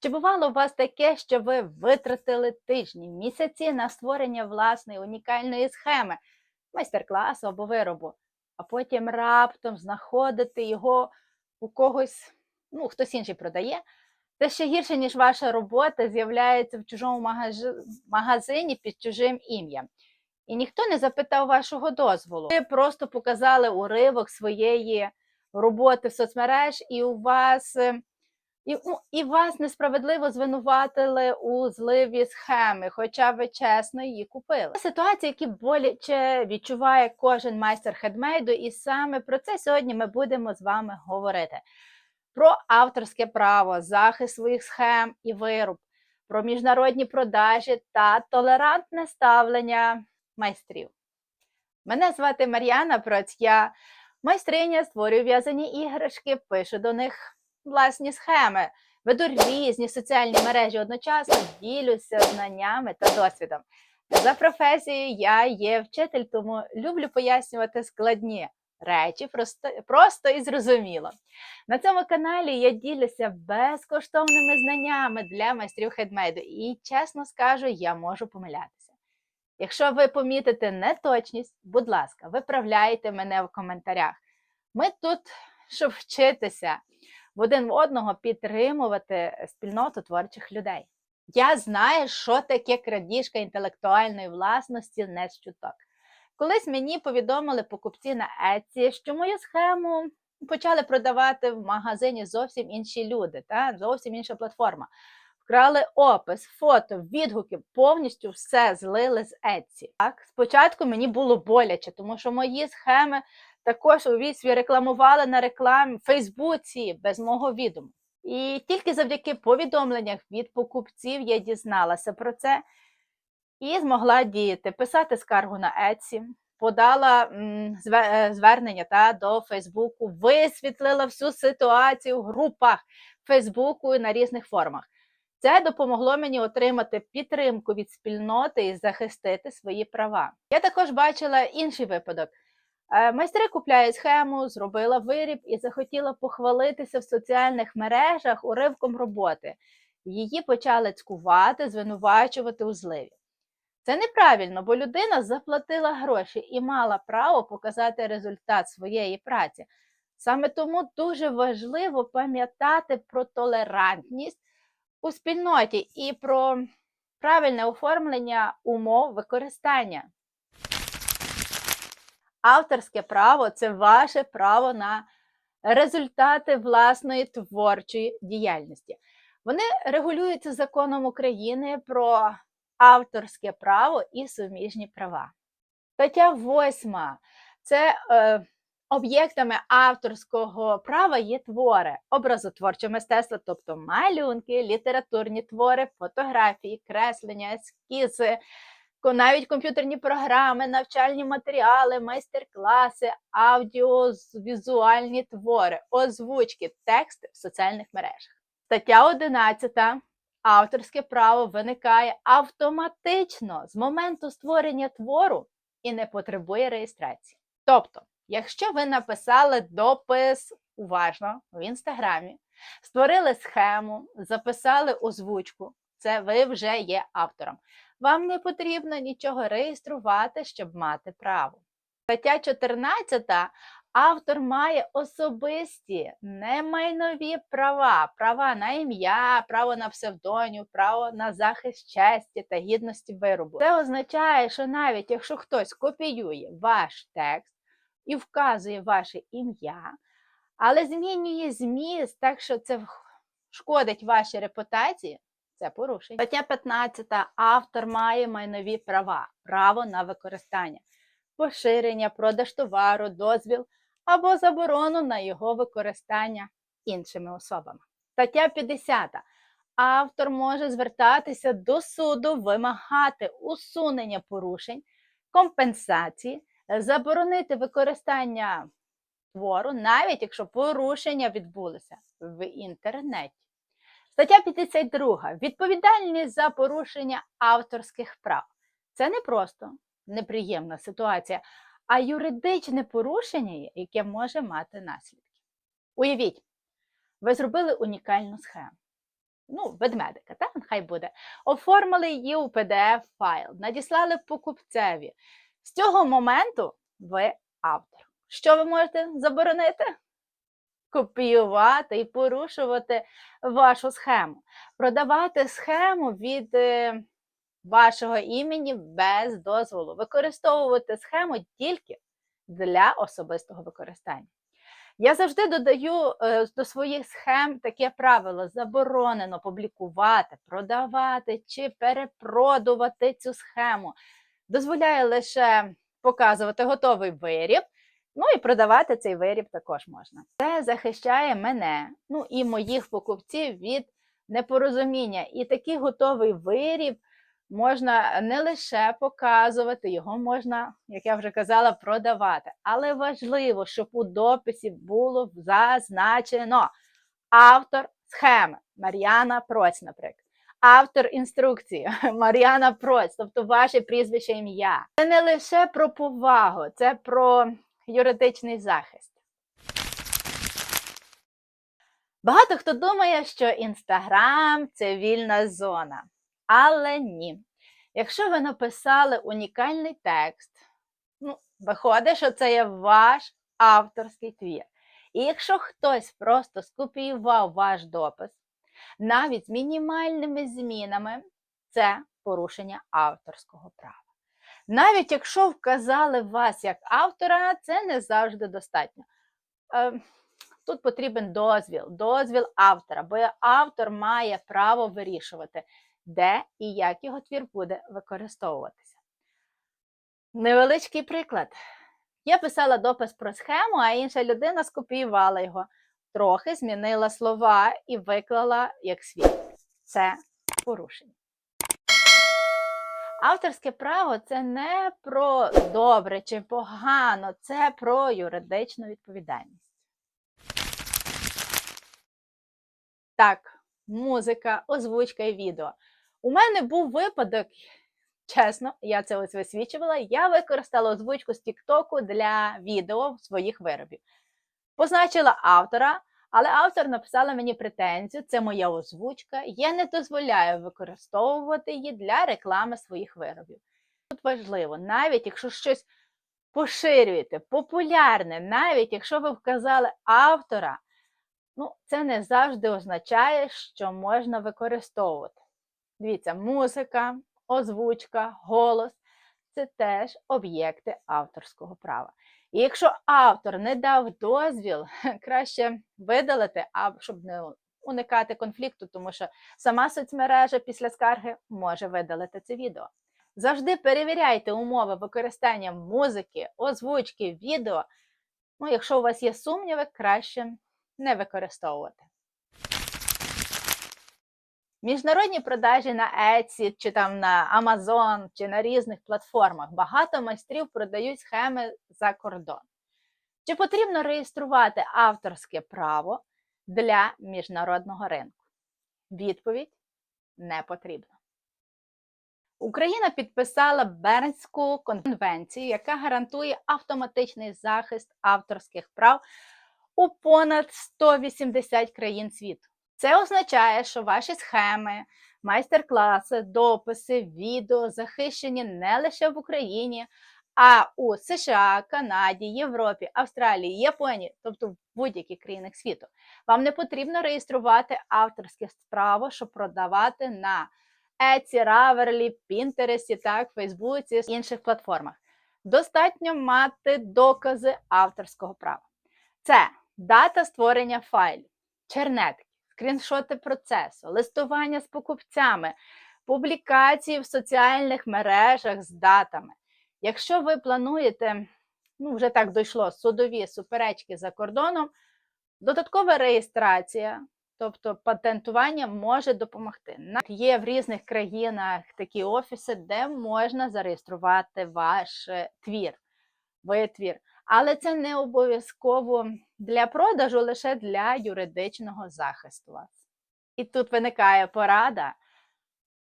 Чи бувало у вас таке, що ви витратили тижні, місяці на створення власної унікальної схеми, майстер-класу або виробу, а потім раптом знаходите його у когось, ну, хтось інший продає, те ще гірше, ніж ваша робота, з'являється в чужому магазині під чужим ім'ям. І ніхто не запитав вашого дозволу. Ви просто показали уривок своєї роботи в соцмереж, і у вас е, і, ну, і вас несправедливо звинуватили у зливі схеми, хоча ви чесно її купили. Це Ситуації, які боляче відчуває кожен майстер хедмейду, і саме про це сьогодні ми будемо з вами говорити. Про авторське право, захист своїх схем і вироб, про міжнародні продажі та толерантне ставлення майстрів. Мене звати Мар'яна Проць, я майстриня, створюю в'язані іграшки, пишу до них власні схеми, веду різні соціальні мережі одночасно, ділюся знаннями та досвідом. За професією я є вчитель, тому люблю пояснювати складні речі просто, просто і зрозуміло. На цьому каналі я ділюся безкоштовними знаннями для майстрів хедмейду, і чесно скажу, я можу помилятися. Якщо ви помітите неточність, будь ласка, виправляйте мене в коментарях. Ми тут, щоб вчитися в один в одного підтримувати спільноту творчих людей. Я знаю, що таке крадіжка інтелектуальної власності не з чуток. Колись мені повідомили покупці на Etsy, що мою схему почали продавати в магазині зовсім інші люди, та зовсім інша платформа. Вкрали опис, фото, відгуки, повністю все злили з Etsy. Так, спочатку мені було боляче, тому що мої схеми також у відсві рекламували на рекламі в Фейсбуці без мого відому. І тільки завдяки повідомленнях від покупців я дізналася про це і змогла діяти, писати скаргу на Etsy, подала е, звернення та до Фейсбуку, висвітлила всю ситуацію в групах Фейсбуку і на різних формах. Це допомогло мені отримати підтримку від спільноти і захистити свої права. Я також бачила інший випадок. Е, Майстри купляють схему, зробила виріб і захотіла похвалитися в соціальних мережах уривком роботи. Її почали цькувати, звинувачувати у зливі. Це неправильно, бо людина заплатила гроші і мала право показати результат своєї праці. Саме тому дуже важливо пам'ятати про толерантність у спільноті і про правильне оформлення умов використання. Авторське право це ваше право на результати власної творчої діяльності. Вони регулюються законом України про авторське право і суміжні права. Стаття 8. Це е, об'єктами авторського права є твори, образотворче мистецтво, тобто малюнки, літературні твори, фотографії, креслення, ескізи, навіть комп'ютерні програми, навчальні матеріали, майстер-класи, аудіовізуальні твори, озвучки, тексти в соціальних мережах. Стаття 11. Авторське право виникає автоматично з моменту створення твору і не потребує реєстрації. Тобто, якщо ви написали допис уважно в інстаграмі, створили схему, записали озвучку, це ви вже є автором. Вам не потрібно нічого реєструвати, щоб мати право. Стаття 14. Автор має особисті немайнові права, права на ім'я, право на псевдонім, право на захист честі та гідності виробу. Це означає, що навіть якщо хтось копіює ваш текст і вказує ваше ім'я, але змінює зміст так, що це шкодить вашій репутації, це порушення. Стаття 15. Автор має майнові права, право на використання, поширення, продаж товару, дозвіл або заборону на його використання іншими особами. Стаття 50. Автор може звертатися до суду, вимагати усунення порушень, компенсації, заборонити використання твору, навіть якщо порушення відбулося в інтернеті. Стаття 52. Відповідальність за порушення авторських прав. Це не просто неприємна ситуація, а юридичне порушення, яке може мати наслідки. Уявіть, ви зробили унікальну схему, ну, ведмедика, так, хай буде, оформили її у PDF-файл, надіслали покупцеві. З цього моменту ви автор. Що ви можете заборонити? Копіювати і порушувати вашу схему, продавати схему від е, вашого імені без дозволу, використовувати схему тільки для особистого використання. Я завжди додаю е, до своїх схем таке правило: заборонено публікувати, продавати чи перепродувати цю схему. Дозволяє лише показувати готовий виріб. Ну і продавати цей виріб також можна. Це захищає мене, ну і моїх покупців від непорозуміння. І такий готовий виріб можна не лише показувати, його можна, як я вже казала, продавати. Але важливо, щоб у дописі було зазначено автор схеми Мар'яна Проць, наприклад. Автор інструкції Мар'яна Проць, тобто ваше прізвище ім'я. Це не лише про повагу, це про юридичний захист. Багато хто думає, що Інстаграм це вільна зона. Але ні. Якщо ви написали унікальний текст, ну, виходить, що це є ваш авторський твір. І якщо хтось просто скопіював ваш допис, навіть з мінімальними змінами, це порушення авторського права. Навіть якщо вказали вас як автора, це не завжди достатньо. Е, Тут потрібен дозвіл, дозвіл автора, бо автор має право вирішувати, де і як його твір буде використовуватися. Невеличкий приклад. Я писала допис про схему, а інша людина скопіювала його, трохи змінила слова і виклала як свій. Це порушення. Авторське право це не про добре чи погано, це про юридичну відповідальність. Так, музика, озвучка і відео. У мене був випадок, чесно, я це ось висвічувала. Я використала озвучку з Тіктоку для відео своїх виробів. Позначила автора, але автор написала мені претензію, це моя озвучка. Я не дозволяю використовувати її для реклами своїх виробів. Тут важливо, навіть якщо щось поширюєте, популярне, навіть якщо ви вказали автора, ну, це не завжди означає, що можна використовувати. Дивіться, музика, озвучка, голос це теж об'єкти авторського права. І якщо автор не дав дозвіл, краще видалити, щоб не уникати конфлікту, тому що сама соцмережа після скарги може видалити це відео. Завжди перевіряйте умови використання музики, озвучки, відео. Ну, якщо у вас є сумніви, краще не використовувати. Міжнародні продажі на Etsy, чи там на Amazon, чи на різних платформах. Багато майстрів продають схеми за кордон. Чи потрібно реєструвати авторське право для міжнародного ринку? Відповідь не потрібно. Україна підписала Бернську конвенцію, яка гарантує автоматичний захист авторських прав у понад 180 країн світу. Це означає, що ваші схеми, майстер-класи, дописи, відео захищені не лише в Україні, а у США, Канаді, Європі, Австралії, Японії, тобто в будь-яких країнах світу. Вам не потрібно реєструвати авторське справу, щоб продавати на Etsy, Ravelry, Pinterest, так, Фейсбуці, інших платформах. Достатньо мати докази авторського права. Це дата створення файлів, чернетки скріншоти процесу, листування з покупцями, публікації в соціальних мережах з датами. Якщо ви плануєте, ну вже так дійшло, судові суперечки за кордоном, додаткова реєстрація, тобто патентування може допомогти. Є в різних країнах такі офіси, де можна зареєструвати ваш е, твір, витвір. Але це не обов'язково для продажу, лише для юридичного захисту. І тут виникає порада.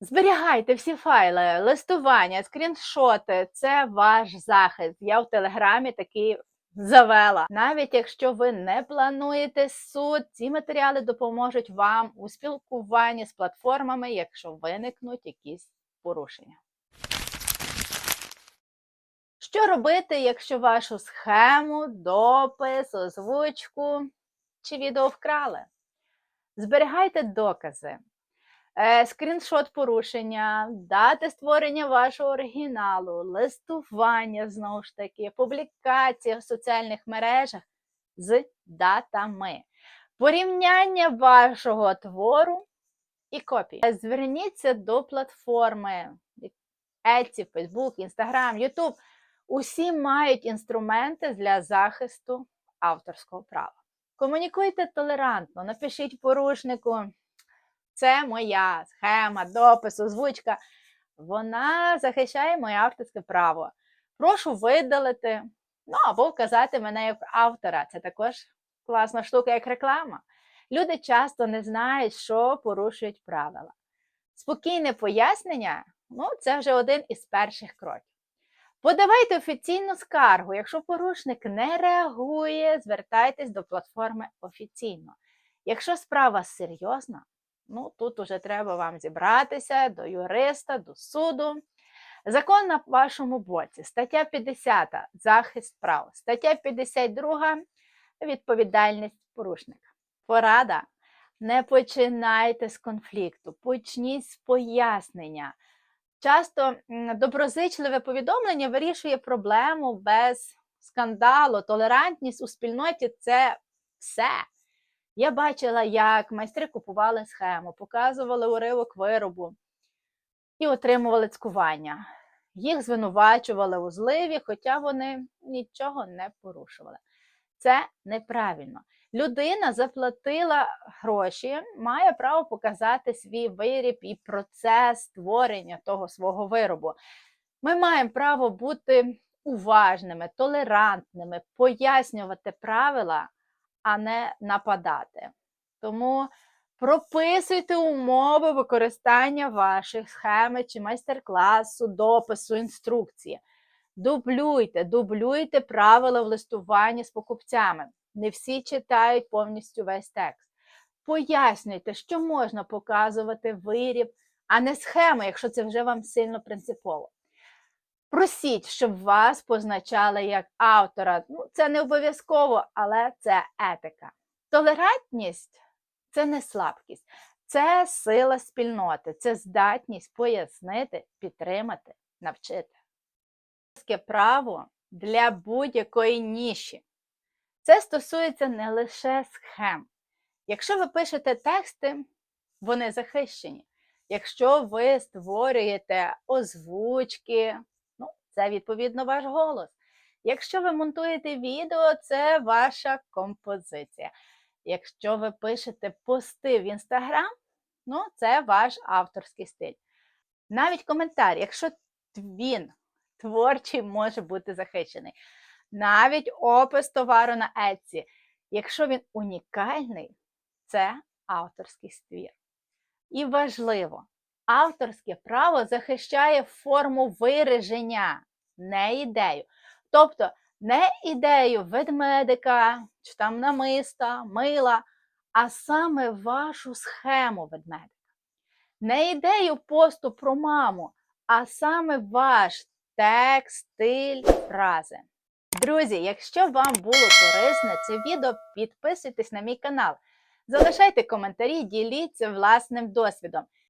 Зберігайте всі файли, листування, скріншоти це ваш захист. Я в Телеграмі такий завела. Навіть якщо ви не плануєте суд, ці матеріали допоможуть вам у спілкуванні з платформами, якщо виникнуть якісь порушення. Що робити, якщо вашу схему, допис, озвучку чи відео вкрали? Зберігайте докази, е, скріншот порушення, дати створення вашого оригіналу, листування знову ж таки, публікація в соціальних мережах з датами, порівняння вашого твору і копії. Зверніться до платформи Etsy, Facebook, Instagram, YouTube. Усі мають інструменти для захисту авторського права. Комунікуйте толерантно, напишіть порушнику. Це моя схема, допис, озвучка. Вона захищає моє авторське право. Прошу видалити, ну або вказати мене як автора. Це також класна штука, як реклама. Люди часто не знають, що порушують правила. Спокійне пояснення ну, це вже один із перших кроків. Подавайте офіційну скаргу. Якщо порушник не реагує, звертайтесь до платформи офіційно. Якщо справа серйозна, ну тут уже треба вам зібратися до юриста, до суду. Закон на вашому боці. Стаття 50 захист прав. Стаття 52 відповідальність порушника. Порада. Не починайте з конфлікту, почніть з пояснення. Часто доброзичливе повідомлення вирішує проблему без скандалу. Толерантність у спільноті це все. Я бачила, як майстри купували схему, показували уривок виробу і отримували цькування. Їх звинувачували у зливі, хоча вони нічого не порушували. Це неправильно. Людина заплатила гроші, має право показати свій виріб і процес створення того свого виробу. Ми маємо право бути уважними, толерантними, пояснювати правила, а не нападати. Тому прописуйте умови використання ваших схеми чи майстер-класу, допису, інструкції. Дублюйте, дублюйте правила в листуванні з покупцями. Не всі читають повністю весь текст. Пояснюйте, що можна показувати виріб, а не схеми, якщо це вже вам сильно принципово. Просіть, щоб вас позначали як автора. Ну, це не обов'язково, але це етика. Толерантність це не слабкість, це сила спільноти, це здатність пояснити, підтримати, навчити. Право для будь-якої ніші. Це стосується не лише схем. Якщо ви пишете тексти, вони захищені. Якщо ви створюєте озвучки, ну, це відповідно ваш голос. Якщо ви монтуєте відео, це ваша композиція. Якщо ви пишете пости в Інстаграм, ну, це ваш авторський стиль. Навіть коментар, якщо він творчий, може бути захищений. Навіть опис товару на Etsy. Якщо він унікальний, це авторський ствір. І важливо, авторське право захищає форму вираження, не ідею. Тобто не ідею ведмедика, чи там намиста, мила, а саме вашу схему ведмедика. Не ідею посту про маму, а саме ваш текст, стиль, фрази. Друзі, якщо вам було корисне це відео, підписуйтесь на мій канал. Залишайте коментарі, діліться власним досвідом.